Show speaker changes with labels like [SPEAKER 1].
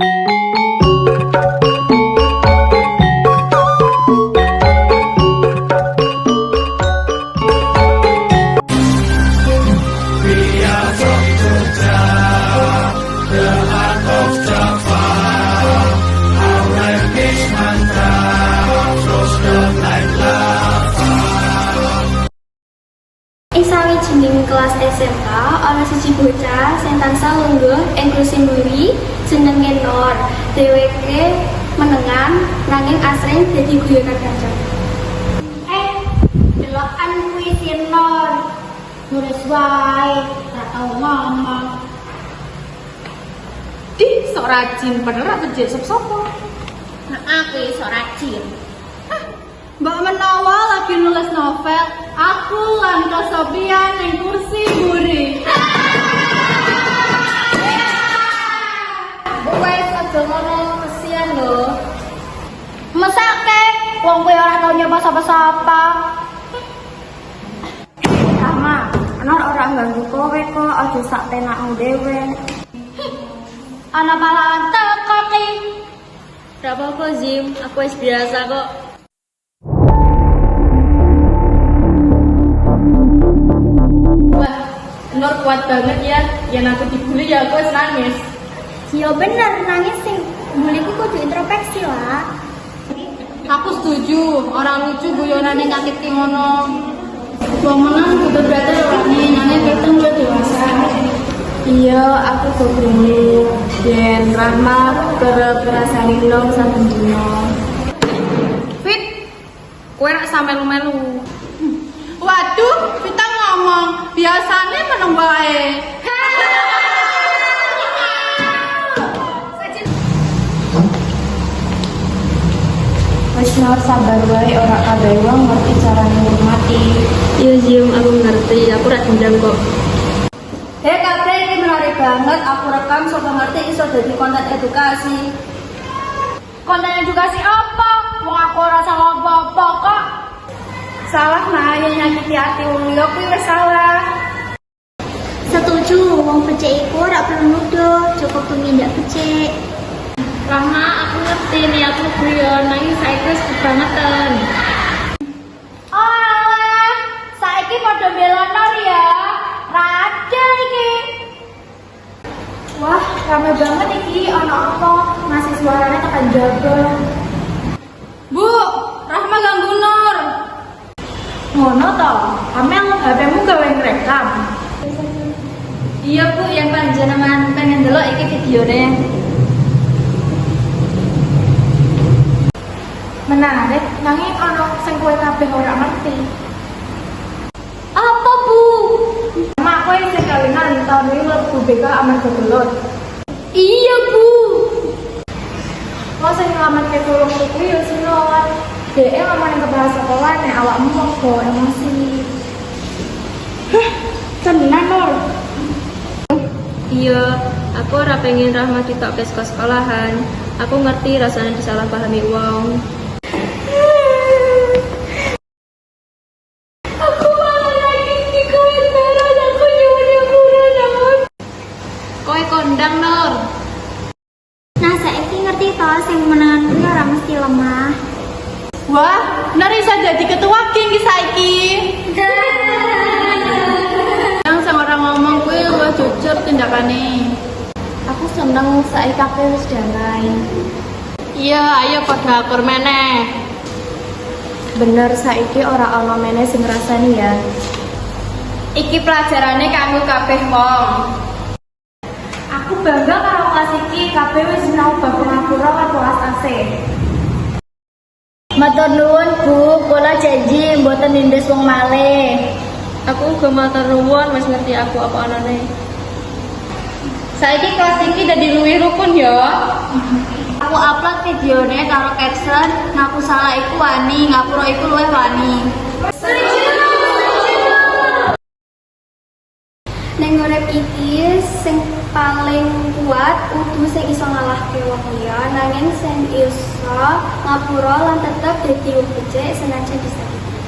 [SPEAKER 1] Ing kelas SMK ana siji bocah sing tansah lungguh ing kursi mburi jenenge Nor. Dheweke menengan nanging asring dadi guyonan kanca.
[SPEAKER 2] Eh, delokan kuwi si Nor. Nulis wae, tak tau ngomong.
[SPEAKER 3] Ih, sok rajin, padahal aku jadi sop-sopo.
[SPEAKER 2] Nah, aku iso rajin.
[SPEAKER 3] Mbak menawa nulis novel, aku lan kesobian ning kursi buri.
[SPEAKER 2] Wes aja ngono kesian lho. Mesake wong kowe ora tau nyoba sapa-sapa.
[SPEAKER 1] Sama, Nor ora ganggu kowe kok, aja sak penakmu dhewe.
[SPEAKER 2] Ana palaan teko ki.
[SPEAKER 1] Gak apa-apa Zim, aku wis biasa kok.
[SPEAKER 3] Nur kuat banget ya. Yang aku dibully ya aku nangis.
[SPEAKER 2] Yo bener nangis sing bully ku kudu introspeksi lah.
[SPEAKER 3] Aku setuju, orang lucu guyonan yang ngakit ki ngono. Wong menang kudu berarti wani nangis ketemu udah dewasa.
[SPEAKER 1] Iya, aku kok krungu. Yen Rahma kerep ngrasani nong saben dino.
[SPEAKER 3] Fit, kue rak sampe melu. Waduh, kita biasanya meneng wae.
[SPEAKER 1] Wis Nor sabar wae ora kabeh wong ngerti cara ngurmati. Iya Zim, aku ngerti. Aku ra dendam kok.
[SPEAKER 2] Hei kabeh ini menarik banget. Aku rekam sopo ngerti iso jadi konten edukasi. Konten edukasi apa? Wong aku ora salah apa-apa kok.
[SPEAKER 1] Salah nah yang nyakiti hati wong liya kuwi wis salah.
[SPEAKER 2] Setuju, wong becik iku ora perlu nuduh, cukup tumindak becik.
[SPEAKER 1] Rahma, aku ngerti niatmu guyon, nanging saiki wis kebangetan.
[SPEAKER 2] Oh alah, saiki padha bela Nor ya. Radel iki.
[SPEAKER 1] Wah, rame banget iki ana apa? Masih suaranya tekan jaga.
[SPEAKER 3] Bu, Rahma ganggu Nur.
[SPEAKER 1] Ngono to, kami anggap HP-mu gawe ngerekam.
[SPEAKER 3] Iya bu, yang panjenengan pengen delok iki videonya.
[SPEAKER 1] Menarik, nanging ana sing kowe kabeh ora ngerti.
[SPEAKER 2] Apa, Bu?
[SPEAKER 1] Sama aku yang sing kawinan tahun ini mlebu BK amarga gelut.
[SPEAKER 2] Iya, Bu.
[SPEAKER 1] Lo sing ngelamat ke tulung kuwi yo sinor. Dhek ngomongin ke bahasa sekolah nek awakmu monggo emosi.
[SPEAKER 2] Tenan, Nor.
[SPEAKER 4] Iya, aku ora pengen Rahma ditok ke sekolahan. Aku ngerti rasanya disalahpahami wong.
[SPEAKER 2] Aku malah lagi di kowe terus aku nyuwun nyuwun
[SPEAKER 3] Kowe kondang Nur.
[SPEAKER 2] Nah, saiki ngerti to sing menengan kuwi ora mesti lemah.
[SPEAKER 3] Wah, Nur iso jadi ketua king ki saiki. Yang ora ngomong kuwi luwih jujur tindakane.
[SPEAKER 1] Aku seneng saiki kabeh wis damai.
[SPEAKER 3] Iya, ayo padha akur meneh.
[SPEAKER 1] Bener saiki ora ana meneh sing ngrasani ya.
[SPEAKER 3] Iki pelajarane kanggo kabeh wong.
[SPEAKER 1] Aku bangga karo kelas iki kabeh wis sinau bab pengapura lan kelas AC.
[SPEAKER 2] Matur nuwun, Bu. Kula janji mboten nindes wong malih.
[SPEAKER 4] Aku uga matur nuwun wis ngerti aku apa anane.
[SPEAKER 3] Saiki kelas iki dadi luwih rukun ya.
[SPEAKER 2] Aku upload videonya karo caption ngaku salah iku wani, ngapura iku luwih wani.
[SPEAKER 1] Neng urip iki sing paling kuat kudu sing iso ngalahke wong liya nanging sing iso ngapura lan tetep dadi wong becik senajan disakiti.